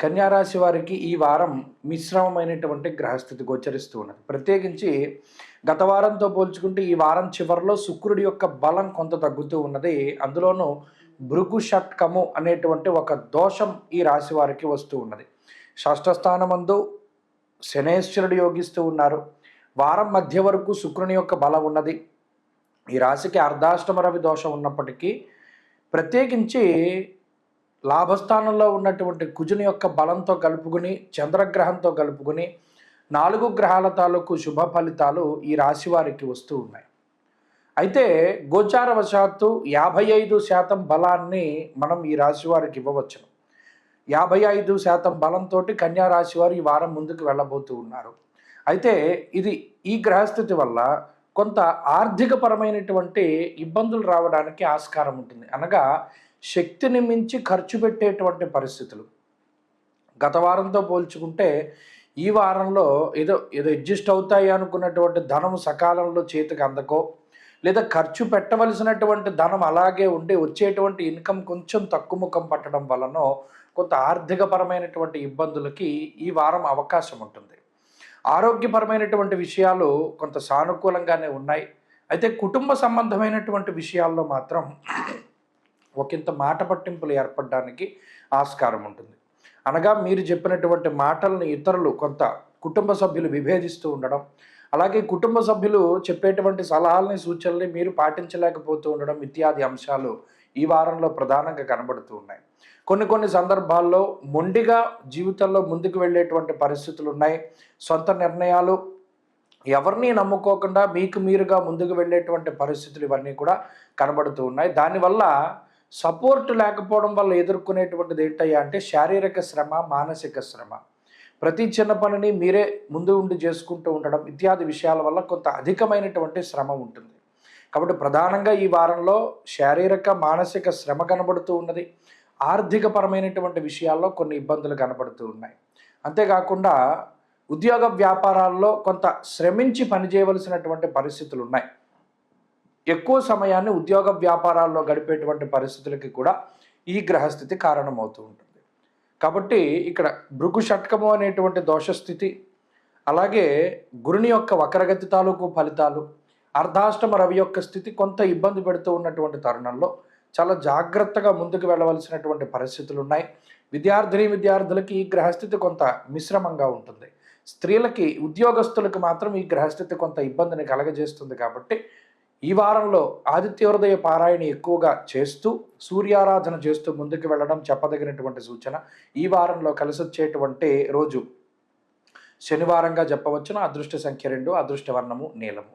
కన్యారాశి వారికి ఈ వారం మిశ్రమమైనటువంటి గ్రహస్థితి గోచరిస్తూ ఉన్నది. ప్రత్యేకించి గత వారంతో పోల్చుకుంటే ఈ వారం చివరిలో శుక్రుడి యొక్క బలం కొంత తగ్గుతూ ఉన్నది. అందులోనూ భృగు షట్కము అనేటువంటి ఒక దోషం ఈ రాశి వారికి వస్తూ ఉన్నది. షష్ఠస్థానమందు శనేశ్వరుడు యోగిస్తూ ఉన్నారు. వారం మధ్య వరకు శుక్రుని యొక్క బలం ఉన్నది. ఈ రాశికి అర్ధాష్టమ రవి దోషం ఉన్నప్పటికీ ప్రత్యేకించి లాభస్థానంలో ఉన్నటువంటి కుజుని యొక్క బలంతో కలుపుకుని చంద్రగ్రహంతో కలుపుకుని నాలుగు గ్రహాల తాలూకు శుభ ఫలితాలు ఈ రాశి వారికి వస్తూ ఉన్నాయి. అయితే గోచారవశాత్తు యాభై ఐదు శాతం బలాన్ని మనం ఈ రాశి వారికి ఇవ్వవచ్చును యాభై ఐదు శాతం బలంతో కన్యా రాశి వారు ఈ వారం ముందుకు వెళ్ళబోతూ ఉన్నారు. అయితే ఇది ఈ గ్రహస్థితి వల్ల కొంత ఆర్థికపరమైనటువంటి ఇబ్బందులు రావడానికి ఆస్కారం ఉంటుంది. అనగా శక్తిని మించి ఖర్చు పెట్టేటువంటి పరిస్థితులు. గత వారంతో పోల్చుకుంటే ఈ వారంలో ఏదో ఏదో అడ్జస్ట్ అవుతాయి అనుకున్నటువంటి ధనం సకాలంలో చేతికి అందకో లేదా ఖర్చు పెట్టవలసినటువంటి ధనం అలాగే ఉండి వచ్చేటువంటి ఇన్కమ్ కొంచెం తక్కువ ముఖం పట్టడం వలనో కొంత ఆర్థికపరమైనటువంటి ఇబ్బందులకి ఈ వారం అవకాశం ఉంటుంది. ఆరోగ్యపరమైనటువంటి విషయాలు కొంత సానుకూలంగానే ఉన్నాయి. అయితే కుటుంబ సంబంధమైనటువంటి విషయాల్లో మాత్రం ఒకంత మాట పట్టింపులు ఏర్పడడానికి ఆస్కారం ఉంటుంది. అనగా మీరు చెప్పినటువంటి మాటలను ఇతరులు కొంత కుటుంబ సభ్యులు విభేదిస్తూ ఉండడం అలాగే కుటుంబ సభ్యులు చెప్పేటువంటి సలహాలని సూచనల్ని మీరు పాటించలేకపోతూ ఉండడం ఇత్యాది అంశాలు ఈ వారంలో ప్రధానంగా కనబడుతూ ఉన్నాయి. కొన్ని కొన్ని సందర్భాల్లో మొండిగా జీవితంలో ముందుకు వెళ్ళేటువంటి పరిస్థితులు ఉన్నాయి. సొంత నిర్ణయాలు ఎవరిని నమ్ముకోకుండా మీకు మీరుగా ముందుకు వెళ్ళేటువంటి పరిస్థితులు ఇవన్నీ కూడా కనబడుతూ ఉన్నాయి. దానివల్ల సపోర్ట్ లేకపోవడం వల్ల ఎదుర్కొనేటువంటిది ఏంటయ్యా అంటే శారీరక శ్రమ మానసిక శ్రమ. ప్రతి చిన్న పనిని మీరే ముందు ఉండి చేసుకుంటూ ఉండడం ఇత్యాది విషయాల వల్ల కొంత అధికమైనటువంటి శ్రమ ఉంటుంది. కాబట్టి ప్రధానంగా ఈ వారంలో శారీరక మానసిక శ్రమ కనబడుతూ ఉన్నది. ఆర్థికపరమైనటువంటి విషయాల్లో కొన్ని ఇబ్బందులు కనబడుతూ ఉన్నాయి. అంతేకాకుండా ఉద్యోగ వ్యాపారాల్లో కొంత శ్రమించి పనిచేయవలసినటువంటి పరిస్థితులు ఉన్నాయి. ఎక్కువ సమయాన్ని ఉద్యోగ వ్యాపారాల్లో గడిపేటువంటి పరిస్థితులకి కూడా ఈ గ్రహస్థితి కారణమవుతూ ఉంటుంది. కాబట్టి ఇక్కడ భృగు షట్కము అనేటువంటి దోషస్థితి అలాగే గురుని యొక్క వక్రగతి తాలూకు ఫలితాలు అర్ధాష్టమ రవి యొక్క స్థితి కొంత ఇబ్బంది పెడుతూ ఉన్నటువంటి తరుణంలో చాలా జాగ్రత్తగా ముందుకు వెళ్ళవలసినటువంటి పరిస్థితులు ఉన్నాయి. విద్యార్థిని విద్యార్థులకి ఈ గ్రహస్థితి కొంత మిశ్రమంగా ఉంటుంది. స్త్రీలకి ఉద్యోగస్తులకు మాత్రం ఈ గ్రహస్థితి కొంత ఇబ్బందిని కలగజేస్తుంది కాబట్టి ఈ వారంలో ఆదిత్య హృదయ పారాయణ ఎక్కువగా చేస్తూ సూర్యారాధన చేస్తూ ముందుకు వెళ్ళడం చెప్పదగినటువంటి సూచన. ఈ వారంలో కలిసి వచ్చేటువంటి రోజు శనివారంగా చెప్పవచ్చును అదృష్ట సంఖ్య రెండు అదృష్ట వర్ణము నీలము.